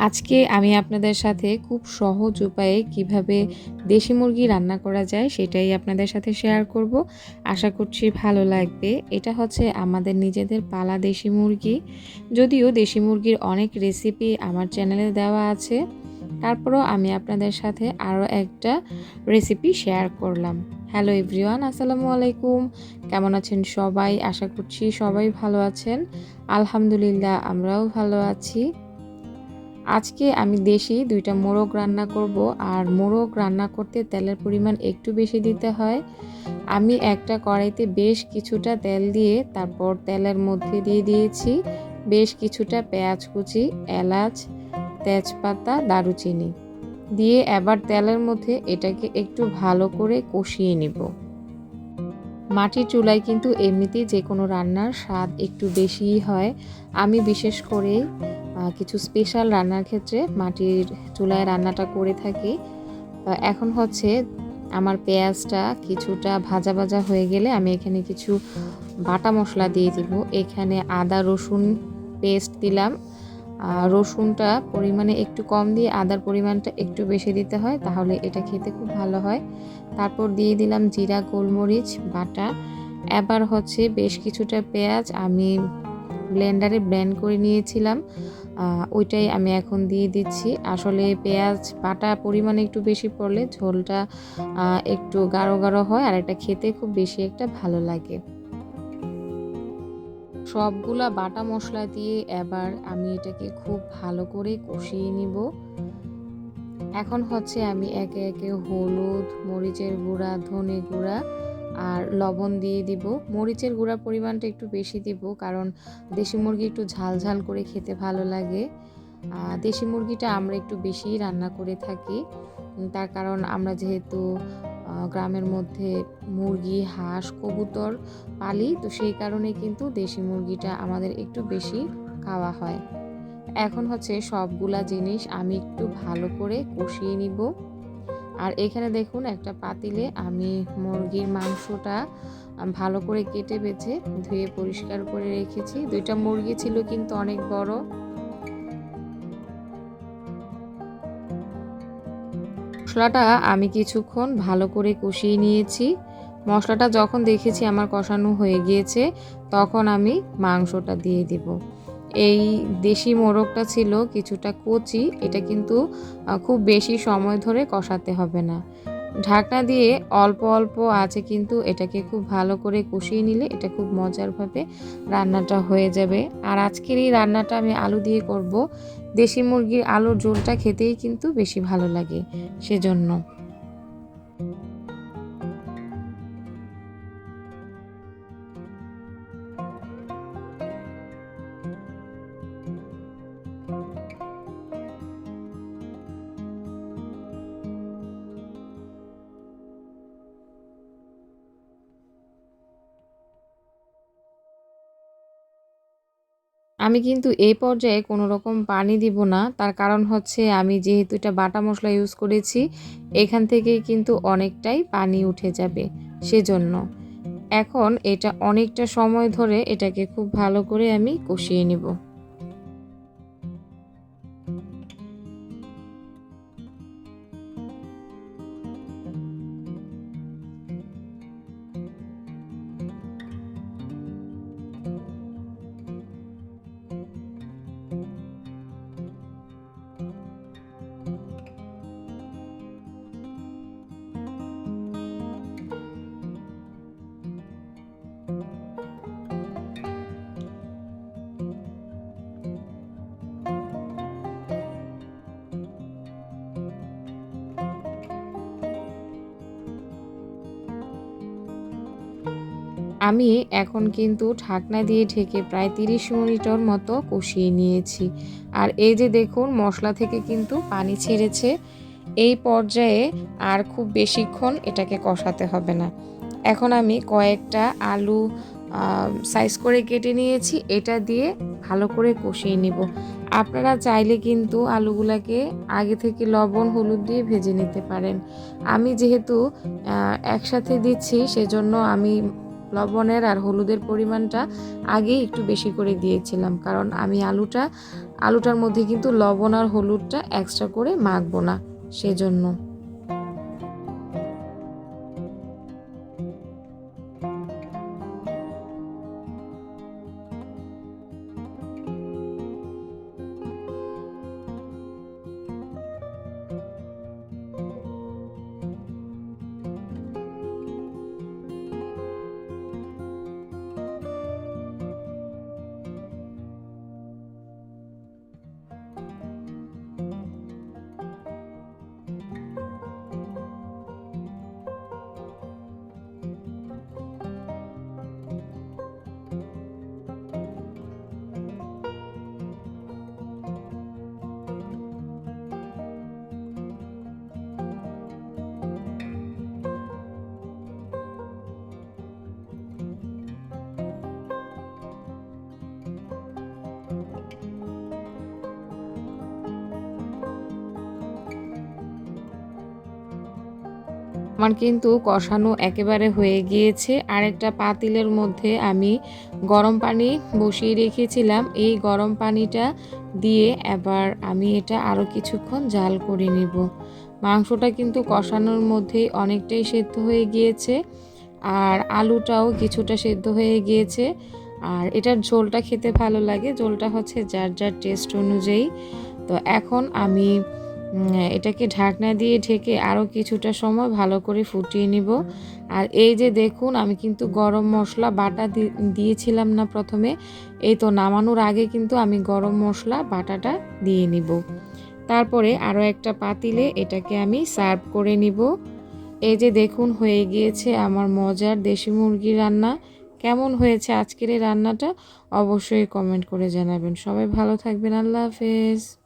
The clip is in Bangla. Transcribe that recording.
আজকে আমি আপনাদের সাথে খুব সহজ উপায়ে কীভাবে দেশি মুরগি রান্না করা যায় সেটাই আপনাদের সাথে শেয়ার করব। আশা করছি ভালো লাগবে। এটা হচ্ছে আমাদের নিজেদের পালা দেশি মুরগি। যদিও দেশি মুরগির অনেক রেসিপি আমার চ্যানেলে দেওয়া আছে। তারপরও আমি আপনাদের সাথে আরও একটা রেসিপি শেয়ার করলাম। হ্যালো এভরিওয়ান আসসালামু আলাইকুম। কেমন আছেন সবাই? আশা করছি সবাই ভালো আছেন। আলহামদুলিল্লাহ, আমরাও ভালো আছি। আজকে আমি দেশি দুইটা মোরগ রান্না করব, আর মোরগ রান্না করতে তেলের পরিমাণ একটু বেশি দিতে হয়। আমি একটা কড়াইতে বেশ কিছুটা তেল দিয়ে তারপর তেলের মধ্যে দিয়ে দিয়েছি বেশ কিছুটা পেঁয়াজ কুচি, এলাচ, তেজপাতা, দারুচিনি। দিয়ে এবার তেলের মধ্যে এটাকে একটু ভালো করে কষিয়ে নিব। মাটির চুলায় কিন্তু এমনিতেই যে কোনো রান্নার স্বাদ একটু বেশিই হয়। আমি বিশেষ করে কিছু স্পেশাল রান্নার ক্ষেত্রে মাটির চুলায় রান্নাটা করে থাকি। এখন হচ্ছে আমার পেঁয়াজটা কিছুটা ভাজা ভাজা হয়ে গেলে আমি এখানে কিছু বাটা মশলা দিয়ে দিব। এখানে আদা, রসুন পেস্ট দিলাম। রসুনটা পরিমাণে একটু কম দিয়ে আদার পরিমাণটা একটু বেশি দিতে হয়, তাহলে এটা খেতে খুব ভালো হয়। তারপর দিয়ে দিলাম জিরা, গোলমরিচ, বাটা। এবার হচ্ছে বেশ কিছুটা পেঁয়াজ আমি ব্লেন্ডারে ব্লেন্ড করে নিয়েছিলাম। ওইটাই আমি এখন দিয়ে দিচ্ছি। আসলে পেঁয়াজ বাটা পরিমাণে একটু বেশি পড়লে ঝোলটা একটু গাঢ় গাঢ় হয় আর এটা খেতে খুব বেশি একটা ভালো লাগে। সবগুলা বাটা মশলা দিয়ে এবার আমি এটাকে খুব ভালো করে কষিয়ে নিব। এখন হচ্ছে আমি একে একে হলুদ, মরিচের গুঁড়া, ধনে গুঁড়া আর লবণ দিয়ে দিব। মরিচের গুঁড়া পরিমাণটা একটু বেশি দিব, কারণ দেশি মুরগি একটু ঝাল ঝাল করে খেতে ভালো লাগে। দেশি মুরগিটা আমরা একটু বেশিই রান্না করে থাকি। তার কারণ আমরা যেহেতু গ্রামের মধ্যে মুরগি, হাঁস, কবুতর পালি, তো সেই কারণে কিন্তু দেশি মুরগিটা আমাদের একটু বেশি খাওয়া হয়। এখন হচ্ছে সবগুলা জিনিস আমি একটু ভালো করে কষিয়ে নিব। আর এখানে দেখুন একটা পাতিলে আমি মুরগির মাংসটা ভালো করে কেটে বেছে ধুয়ে পরিষ্কার করে রেখেছি। দুইটা মুরগি ছিল কিন্তু অনেক বড়। মশলাটা আমি কিছুক্ষণ ভালো করে কষিয়ে নিয়েছি। মশলাটা যখন দেখেছি আমার কষানো হয়ে গিয়েছে, তখন আমি মাংসটা দিয়ে দিব। এই দেশি মোরগটা ছিল কিছুটা কচি, এটা কিন্তু খুব বেশি সময় ধরে কষাতে হবে না। ঢাকনা দিয়ে অল্প অল্প আছে কিন্তু এটাকে খুব ভালো করে কষিয়ে নিলে এটা খুব মজারভাবে রান্নাটা হয়ে যাবে। আর আজকের এই রান্নাটা আমি আলু দিয়ে করব। দেশি মুরগির আলুর ঝোলটা খেতেই কিন্তু বেশি ভালো লাগে সেজন্য। আমি কিন্তু এই পর্যায়ে কোনো রকম পানি দিব না। তার কারণ হচ্ছে আমি যেহেতু এটা বাটা মশলা ইউজ করেছি, এখান থেকে কিন্তু অনেকটাই পানি উঠে যাবে সেজন্য। এখন এটা অনেকটা সময় ধরে এটাকে খুব ভালো করে আমি কষিয়ে নেব। আমি এখন কিন্তু ঢাকনা দিয়ে ঢেকে প্রায় তিরিশ মিনিটের মতো কষিয়ে নিয়েছি। আর এই যে দেখুন, মশলা থেকে কিন্তু পানি ছেড়েছে। এই পর্যায়ে আর খুব বেশিক্ষণ এটাকে কষাতে হবে না। এখন আমি কয়েকটা আলু সাইজ করে কেটে নিয়েছি। এটা দিয়ে ভালো করে কষিয়ে নিব। আপনারা চাইলে কিন্তু আলুগুলাকে আগে থেকে লবণ, হলুদ দিয়ে ভেজে নিতে পারেন। আমি যেহেতু একসাথে দিচ্ছি, সেজন্য আমি লবণের আর হলুদের পরিমাণটা আগে একটু বেশি করে দিয়েছিলাম, কারণ আমি আলুটা, আলুটার মধ্যে কিন্তু লবণ আর হলুদটা এক্সট্রা করে মাখবো না, সেজন্য। আমার কিন্তু কষানো একেবারে হয়ে গিয়েছে। আর একটা পাতিলের মধ্যে আমি গরম পানি বসিয়ে রেখেছিলাম। এই গরম পানিটা দিয়ে এবার আমি এটা আরও কিছুক্ষণ জাল করে নিব। মাংসটা কিন্তু কষানোর মধ্যেই অনেকটাই সেদ্ধ হয়ে গিয়েছে আর আলুটাও কিছুটা সেদ্ধ হয়ে গিয়েছে। আর এটার ঝোলটা খেতে ভালো লাগে। ঝোলটা হচ্ছে যার যার টেস্ট অনুযায়ী। তো এখন আমি এটাকে ঢাকনা দিয়ে ঢেকে আরও কিছুটা সময় ভালো করে ফুটিয়ে নিব। আর এই যে দেখুন, আমি কিন্তু গরম মশলা, বাটা দিয়েছিলাম না প্রথমে। এই তো নামানোর আগে কিন্তু আমি গরম মশলা, বাটাটা দিয়ে নিব। তারপরে আরও একটা পাতিলে এটাকে আমি সার্ভ করে নিব। এই যে দেখুন, হয়ে গিয়েছে আমার মজার দেশি মুরগি রান্না। কেমন হয়েছে আজকের এই রান্নাটা? অবশ্যই কমেন্ট করে জানাবেন। সবাই ভালো থাকবেন। আল্লাহ হাফেজ।